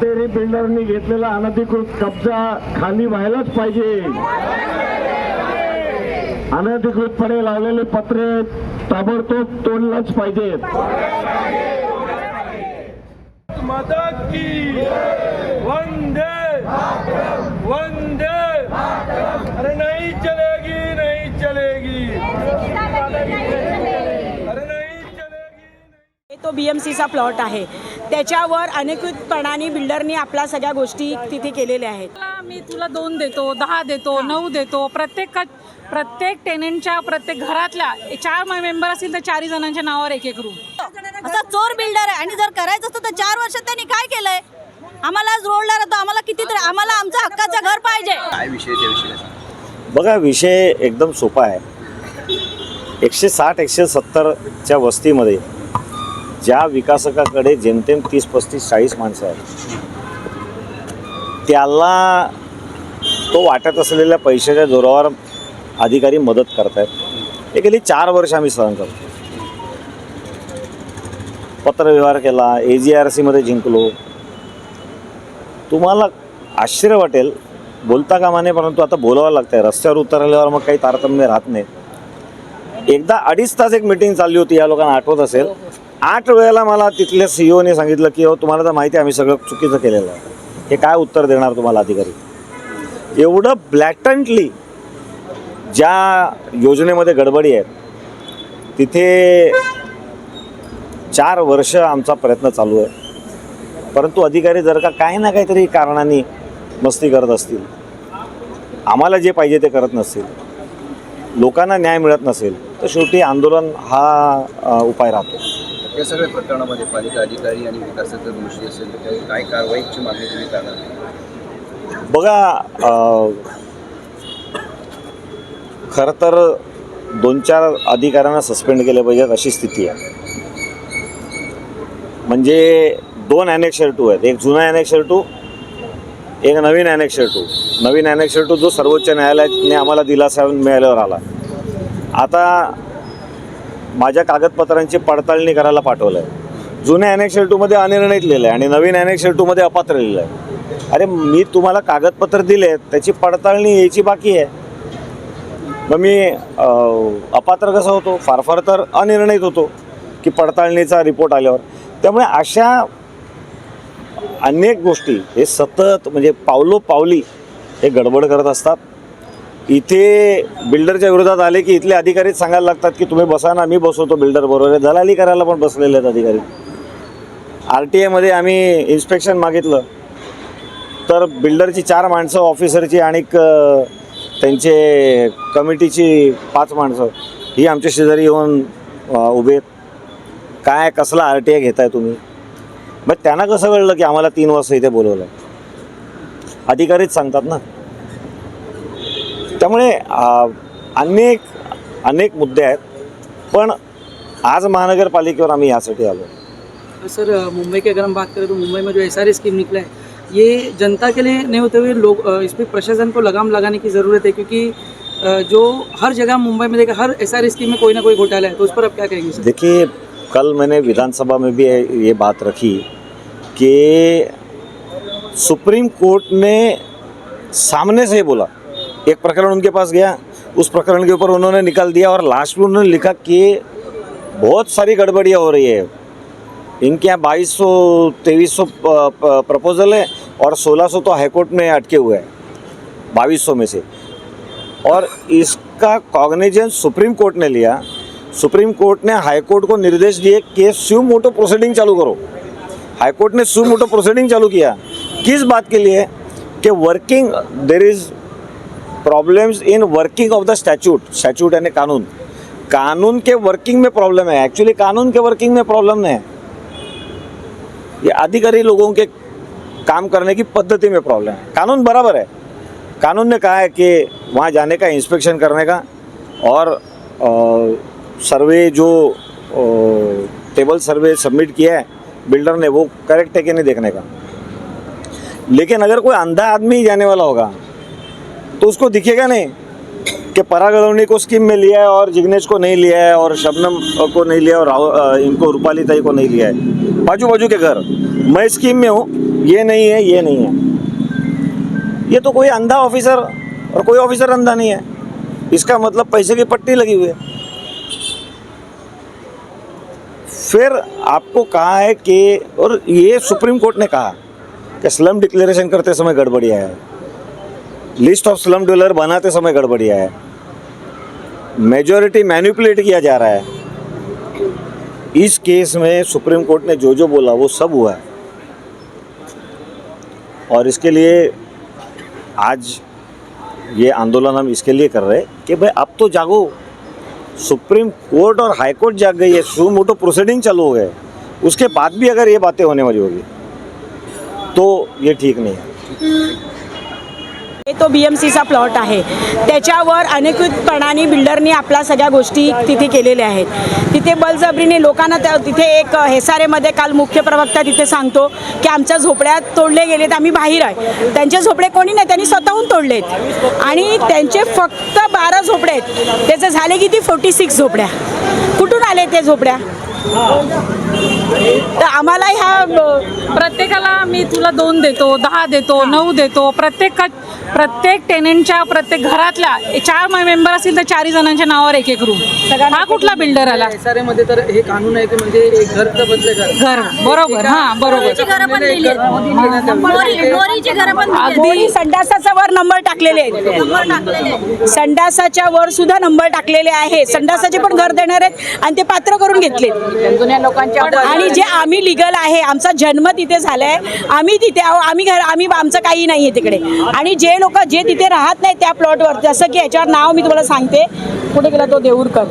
सातेरी बिल्डरनी घेतलेला अनधिकृत कब्जा खाली व्हायलाच पाहिजे. अनधिकृतपणे लावलेले पत्रे ताबडतोब तोडलंच पाहिजेत. माता की. वंदे वंदे अरे नहीं चलेगी नहीं चलेगी अरे नहीं चलेगी तो बी एम सीचा प्लॉट आहे. त्याच्यावर अनधिकृतपणाने बिल्डरनी आपल्या सगळ्या गोष्टी तिथे केलेल्या आहेत. तुला मी तुला दोन देतो दहा देतो नऊ देतो. प्रत्येक प्रत्येक टेनेंटच्या प्रत्येक घरातल्या चार मेंबर असतील तर चारही जणांच्या नावावर एक एक रूम असा चोर बिल्डर आहे आणि जर करायचं असतं तर चार वर्षात त्यांनी काय केलंय? आम्हाला आज रोडला राहतो आम्हाला कितीतरी आम्हाला आमचं हक्काचं घर पाहिजे. काय विषय त्या विषयाचा? बघा विषय एकदम सोपा आहे. एकशे साठ एकशे सत्तरच्या वस्तीमध्ये ज्या विकासकाकडे जेमतेम तीस पस्तीस चाळीस माणसं आहेत त्याला तो वाटत असलेल्या पैशाच्या जोरावर अधिकारी मदत करतायत. हे गेली चार वर्ष आम्ही सहन करतो. पत्रव्यवहार केला ए जी आर सीमध्ये जिंकलो. तुम्हाला आश्चर्य वाटेल बोलता कामा नये परंतु आता बोलावं लागतंय. रस्त्यावर उतरल्यावर मग काही तारतम्य राहत नाही. एकदा अडीच तास एक मीटिंग चालली होती या लोकांना आठवत असेल. आठ वेळेला मला तिथल्या सीईओने सांगितलं की हो तुम्हाला तर माहिती आहे आम्ही सगळं चुकीचं केलेलं आहे. हे काय उत्तर देणार तुम्हाला अधिकारी? एवढं ब्लॅटंटली ज्या योजनेमध्ये गडबडी आहे तिथे चार वर्ष आमचा प्रयत्न चालू आहे. परंतु अधिकारी जर का काही ना काहीतरी कारणाने मस्ती करत असतील आम्हाला जे पाहिजे ते करत नसतील लोकांना न्याय मिळत नसेल तर शेवटी आंदोलन हा उपाय राहतो. या सगळ्या प्रकरणामध्ये पालिका अधिकारी आणि विकासाचा दोषी असेल तर काय कारवाईची मागणी तुम्ही करणार? बघा खरं तर दोन चार अधिकाऱ्यांना सस्पेंड केले पाहिजेत अशी स्थिती आहे. म्हणजे दोन ॲनेक्शर टू आहेत. एक जुना ॲनेक्शर टू एक नवीन ॲनेक्शर टू नवीन ॲनेक्शर टू जो सर्वोच्च न्यायालयाने आम्हाला दिलासा मिळाल्यावर आला. आता माझ्या कागदपत्रांची पडताळणी करायला पाठवलं आहे जुन्या ॲनेक्शर टूमध्ये अनिर्णित लिहिलं आहे आणि नवीन ॲनेक्शर टूमध्ये अपात्र लिहिलं आहे अरे मी तुम्हाला कागदपत्र दिले त्याची पडताळणी यायची बाकी आहे. मग मी अपात्र कसा होतो? फार फार तर अनिर्णित होतो की पडताळणीचा रिपोर्ट आल्यावर. त्यामुळे अशा अनेक गोष्टी हे सतत म्हणजे पावलो पावली हे गडबड करत असतात. इथे बिल्डरच्या विरोधात आले की इथले अधिकारीच सांगायला लागतात की तुम्ही बसा ना मी बसवतो बिल्डर बरोबर दलाली करायला पण बसलेले आहेत अधिकारी. आर टी आयमध्ये आम्ही इन्स्पेक्शन मागितलं. तर बिल्डरची चार माणसं ऑफिसरची आणि त्यांचे कमिटीची पाच माणसं ही आमच्या शेजारी येऊन उभे आहेत. काय कसला आर टी आय घेताय तुम्ही? मग त्यांना कसं कळलं की आम्हाला तीन वाजता इथे बोलवलं अधिकारीच सांगतात ना. त्यामुळे अनेक अनेक मुद्दे आहेत पण आज महानगरपालिकेवर आम्ही यासाठी आलो. सर मुंबई की अगर हम बात करें तो मुंबई में जो एस स्कीम निकला है ये जनता के लिए नहीं होते हुए लोग इस पर प्रशासन को लगाम लगाने की ज़रूरत है क्योंकि जो हर जगह मुंबई में देखा हर एस स्कीम में कोई ना कोई घोटाला है तो उस पर आप क्या कहेंगे देखिए कल मैंने विधानसभा में भी ये बात रखी कि सुप्रीम कोर्ट ने सामने से बोला एक प्रकरण उनके पास गया। उस प्रकरण के ऊपर उन्होंने निकाल दिया और लास्ट में उन्होंने लिखा कि बहुत सारी गड़बड़ियाँ हो रही है। इनके यहाँ बाईस सौ तेईस सौ प्रपोजल है और सोलह सौ तो हाईकोर्ट में अटके हुए हैं, बाईस सौ में से। और इसका कॉग्निजेंस सुप्रीम कोर्ट ने लिया। सुप्रीम कोर्ट ने हाईकोर्ट को निर्देश दिए कि स्यू मोटो प्रोसीडिंग चालू करो। हाईकोर्ट ने स्यू मोटो प्रोसीडिंग चालू किया। किस बात के लिए? कि working there is problems in working of the statute statute यानी कानून। कानून के वर्किंग में प्रॉब्लम है। एक्चुअली कानून के वर्किंग में प्रॉब्लम नहीं है। ये अधिकारी लोगों के काम करने की पद्धति में प्रॉब्लम है। कानून बराबर है। कानून ने कहा है कि वहाँ जाने का इंस्पेक्शन करने का और अ, सर्वे जो अ, टेबल सर्वे सबमिट किया है बिल्डर ने वो करेक्ट है कि नहीं देखने का? लेकिन अगर कोई अंधा आदमी जाने वाला होगा तो उसको दिखेगा नहीं कि परागलवनी को स्कीम में लिया है और जिग्नेश को नहीं लिया है और शबनम को नहीं लिया और राहुल इनको रूपाली ताई को नहीं लिया है। बाजू बाजू के घर। मैं स्कीम में हूँ। ये नहीं है, ये नहीं है। ये तो कोई अंधा ऑफिसर और कोई ऑफिसर अंधा नहीं है। इसका मतलब पैसे की पट्टी लगी हुई है। फिर आपको कहा है कि, और ये सुप्रीम कोर्ट ने कहा कि स्लम डिक्लेरेशन करते समय गड़बड़िया है। लिस्ट ऑफ़ स्लम डॉलर बनाते समय गड़बड़िया है। मेजोरिटी मैनिपुलेट किया जा रहा है। इस केस में सुप्रीम कोर्ट ने जो जो बोला, वो सब हुआ है। और इसके लिए आज ये आंदोलन हम इसके लिए कर रहे हैं कि भाई अब तो जागो। सुप्रीम कोर्ट और हाई कोर्ट जाग गई है सू मोटो प्रोसीडिंग चालू हो गए। उसके बाद भी अगर ये बातें होने वाली होगी तो ये ठीक नहीं हे। तो बी एम सीचा प्लॉट आहे. त्याच्यावर अनेकपणाने बिल्डरनी आपल्या सगळ्या गोष्टी तिथे केलेल्या आहेत. तिथे बळजबरीने लोकांना त्या तिथे एक हेसारेमध्ये काल मुख्य प्रवक्ता तिथे सांगतो की आमच्या झोपड्या तोडले गेलेत आम्ही बाहेर आहे. त्यांचे झोपडे कोणी नाही त्यांनी स्वतःहून तोडलेत. आणि त्यांचे फक्त बारा झोपडे आहेत. त्याचे झाले किती? फोर्टी सिक्स झोपड्या. कुठून आले ते झोपड्या? तर आम्हाला ह्या प्रत्येकाला मी तुला दोन देतो दहा देतो नऊ देतो. प्रत्येक प्रत्येक टेनेंटच्या प्रत्येक घरातल्या चार मेंबर असतील तर चारही जणांच्या नावावर एक एक रूम हा कुठला बिल्डर आला? मध्ये तर हे कानून आहे की म्हणजे एक घर बदले घर घर बरोबर हा बरोबर. संडासाचा वर नंबर टाकलेले आहेत. नंबर टाकलेले आहेत. संडासाच्या वर सुद्धा नंबर टाकलेले आहे संडासाचे पण घर देणार आहेत आणि ते पात्र करून घेतले आणि जे आम्ही लिगल आहे आमचा जन्म तिथे झालाय. आम्ही तिथे आहो आम्ही घर आम्ही आमचं काही नाही आहे तिकडे. आणि जे लोक जे तिथे राहत नाही त्या प्लॉटवर जसं की याच्यावर नाव मी तुम्हाला सांगते. कुठे गेला तो? देऊरकर.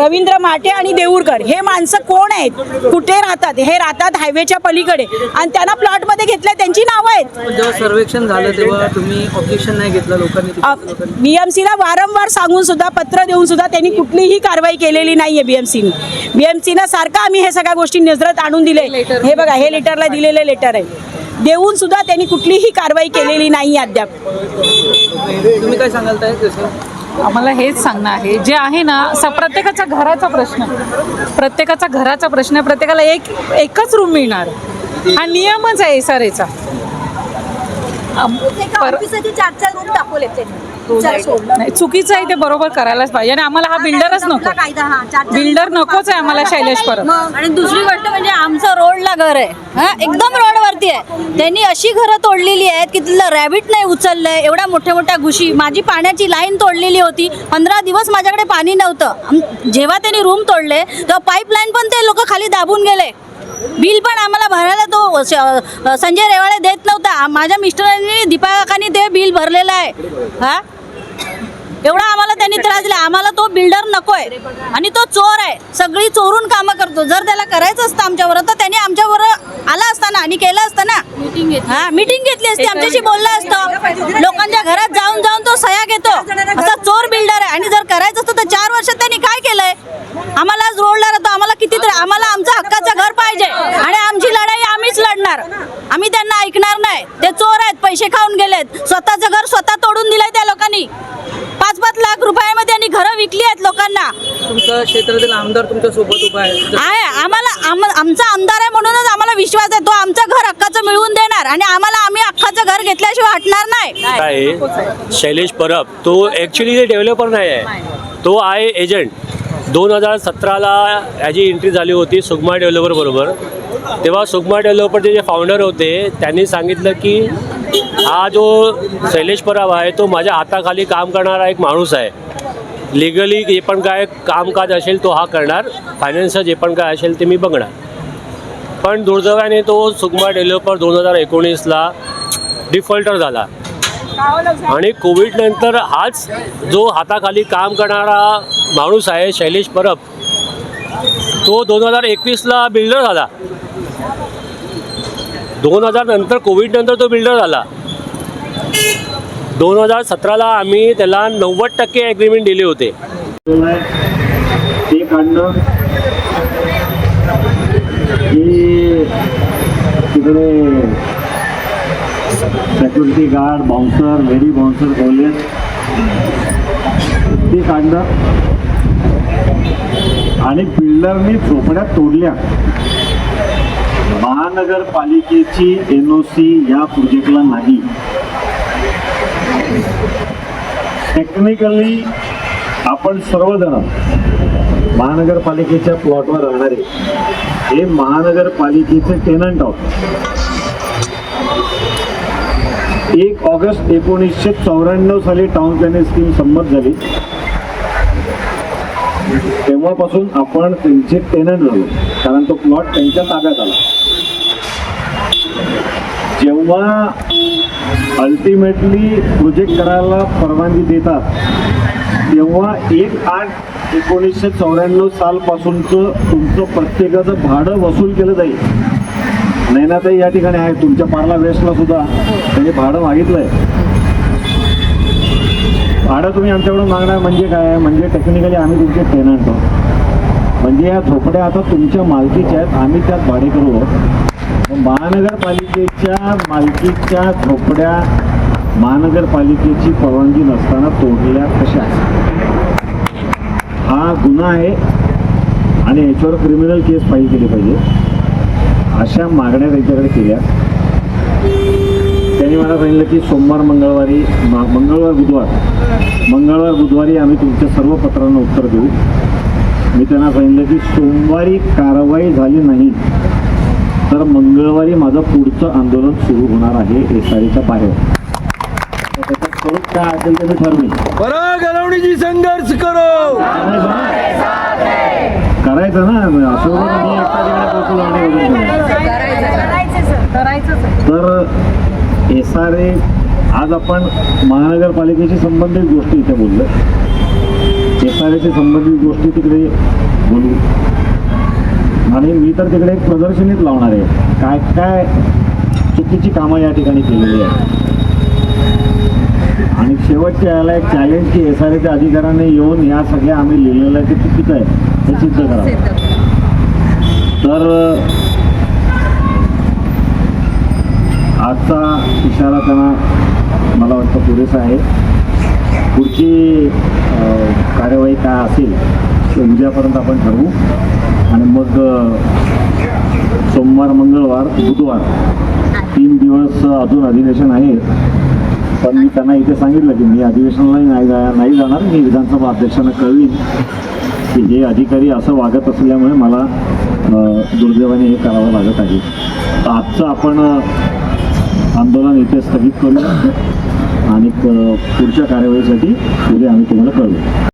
रवींद्र माटे आणि देऊरकर. हे माणसं कोण आहेत? कुठे राहतात? हे राहतात हायवेच्या पलीकडे. आणि त्यांना प्लॉटमध्ये घेतलंय त्यांची नावं आहेत. जेव्हा सर्वेक्षण झालं तेव्हा तुम्ही ऑब्जेक्शन नाही घेतलं लोकांनी बीएमसीला वारंवार सांगून सुद्धा पत्र देऊन सुद्धा त्यांनी कुठलीही कारवाई केलेली नाहीये बीएमसीने बीएमसीनं सारखं आम्ही हे सगळ्या गोष्टी नजरात आणून दिले. हे बघा हे लेटरला दिलेले लेटर आहे. देऊन सुद्धा त्यांनी कुठलीही कारवाई केलेली नाही अद्याप. तुम्ही काय सांगाल आम्हाला हेच सांगणं आहे. जे आहे ना स प्रत्येकाच्या घराचा प्रश्न. प्रत्येकाचा घराचा प्रश्न आहे. प्रत्येकाला एक एकच रूम मिळणार. हा नियमच आहे एस आर एचा चार चार रूम दाखवले सोडलं. नाही चुकीचं आहे ते बरोबर करायलाच पाहिजे. आणि आम्हाला हा बिल्डरच नको. हा. बिल्डर नकोच आहे आम्हाला शैलेश परब. मग आणि दुसरी गोष्ट म्हणजे आमचं रोडला घर आहे. हा एकदम रोडवरती आहे. त्यांनी अशी घरं तोडलेली आहेत की तिथलं रॅबिट नाही उचललंय. एवढ्या मोठ्या मोठ्या घुशी. माझी पाण्याची लाईन तोडलेली होती. पंधरा दिवस माझ्याकडे पाणी नव्हतं. जेव्हा त्यांनी रूम तोडले तेव्हा पाईपलाईन पण ते लोक खाली दाबून गेले. बिल पण आम्हाला भरायला तो श- संजय रेवाळे देत नव्हता. माझ्या मिस्टरांनी दीपा काकांनी ते बिल भरलेलं आहे. हा? एवढा आम्हाला त्यांनी त्रास दिला. आम्हाला तो बिल्डर नकोय. आणि तो चोर आहे. सगळी चोरून कामं करतो. जर त्याला करायचं असतं आमच्यावर तर त्याने आमच्यावर आला असता ना आणि केलं असतं ना हा मीटिंग घेतली असती. आमच्याशी बोललं असतं. लोकांच्या घरात जाऊन जाऊन तो सह्या घेतो. असा चोर बिल्डर आहे. आणि जर करायचं असतं तर चार वर्षात त्यांनी काय केलंय? आम्हाला आज रोडला राहतो. आम्हाला किती आम्हाला आमचं हक्काचं घर पाहिजे. आणि लढणार आम्ही त्यांना ऐकणार नाही. ते चोर आहेत पैसे खाऊन गेलेत. स्वतःचं घर स्वतः तोडून दिलंय त्या लोकांनी. पाच पाच लाख रुपयामध्ये त्यांनी घरं विकली आहेत लोकांना. तुमचा क्षेत्रातील आमदार तुमच्यासोबत उभा आहे. आम्हाला आम- आमचा आमदार आहे म्हणूनच आम्हाला विश्वास आहे. तो आमचं घर हक्काचं मिळवून देणार आणि आम्हाला आम्ही हक्काचं घर घेतल्याशिवाय हटणार नाही. आहे? शैलेश परब तो ॲक्च्युली ते डेव्हलपर नाही आहे. तो आहे एजंट दोन हजार सतराला याची एंट्री झाली होती सुगमा डेव्हलपर बरोबर. तेव्हा सुकमा डेव्हलपरचे जे फाउंडर होते त्यांनी सांगितलं की हा जो शैलेश परब आहे तो माझ्या हाताखाली काम करणारा एक माणूस आहे. लिगली जे पण काय कामकाज असेल तो हा करणार. फायनान्सचं जे पण काय असेल ते मी बघणार. पण दुर्दैवाने तो सुकमा डेव्हलपर दोन हजार एकोणीसला डिफॉल्टर झाला. आणि कोविडनंतर हाच जो हाताखाली काम करणारा माणूस आहे शैलेश परब तो दोन हजार एकवीसला बिल्डर झाला. दोन हजार नंतर कोविड नंतर तो बिल्डर झाला. दोन हजार सतराला आम्ही त्याला नव्वद टक्के ॲग्रीमेंट दिले होते. ते काढणं तिकडे security guard bouncer lady bouncer बोलले. ते काढणं आणि बिल्डरनी झोपड्या तोडल्या. महानगरपालिकेची एन ओ सी या प्रोजेक्टला नाही. टेक्निकली आपण सर्वजण महानगरपालिकेच्या प्लॉटवर राहणारे. हे महानगरपालिकेचे टेनंट आहोत. एक ऑगस्ट एकोणीसशे चौऱ्याण्णव साली टाउन प्लॅनिंग स्कीम संमत झाली. तेव्हापासून आपण त्यांचे टेनंट झालो. कारण तो प्लॉट त्यांच्या ताब्यात आला. जेव्हा अल्टिमेटली प्रोजेक्ट करायला परवानगी देतात तेव्हा एक आठ एकोणीसशे चौऱ्याण्णव सालपासूनचं तुमचं प्रत्येकाचं भाडं वसूल केलं जाईल. नैनाताई या ठिकाणी आहे तुमच्या पार्ला वेस्टला सुद्धा त्यांनी भाडं मागितलंय. भाडं तुम्ही आमच्याकडून मागणार म्हणजे काय? म्हणजे टेक्निकली आम्ही तुमचे टेनंट आहोत. म्हणजे या झोपड्या आता तुमच्या मालकीच्या आहेत. आम्ही त्यात भाडे करू आहोत. महानगरपालिकेच्या मालकीच्या झोपड्या महानगरपालिकेची परवानगी नसताना तोडल्या कशा? हा गुन्हा आहे आणि याच्यावर क्रिमिनल केस फाईल केली पाहिजे. अशा मागण्या त्यांच्याकडे केल्या. त्यांनी मला सांगितलं की सोमवार मंगळवारी मा- मंगळवार बुधवार. मंगळवार बुधवारी आम्ही तुमच्या सर्व पत्रांना उत्तर देऊ. मी त्यांना सांगितलं की सोमवारी कारवाई झाली नाही तर मंगळवारी माझं पुढचं आंदोलन सुरू होणार आहे एस आरच्या बाहेर तर त्याचं स्वरूप काय असेल ते बरा घालवणीची संघर्ष करो! करायचं ना असं. तर एस आर ए आज आपण महानगरपालिकेशी संबंधित गोष्टी इथे बोललो. एस आर एशी संबंधित गोष्टी तिकडे बोलू. आणि मी तर तिकडे एक प्रदर्शनीच लावणार आहे. काय काय चुकीची कामं या ठिकाणी केलेली आहेत. आणि शेवटच्या याला एक चॅलेंज की एस आर एच्या अधिकाऱ्याने येऊन या सगळ्या आम्ही लिहिलेलं आहे ते चुकीचं आहे हे सिद्ध करा. तर आजचा इशारा त्यांना मला वाटतं पुरेसा आहे. पुढची कार्यवाही काय असेल ते उद्यापर्यंत आपण ठरवू. आणि मग सोमवार मंगळवार बुधवार तीन दिवस अजून अधिवेशन आहे. पण मी त्यांना इथे सांगितलं की मी अधिवेशनालाही नाही जा नाही जाणार. मी विधानसभा अध्यक्षांना कळवीन की हे अधिकारी असं वागत असल्यामुळे मला दुर्दैवाने हे करावं लागत आहे. तर आजचं आपण आंदोलन इथे स्थगित करूया आणि क- पुढच्या कार्यवाहीसाठी उद्या आम्ही तुम्हाला कळवू.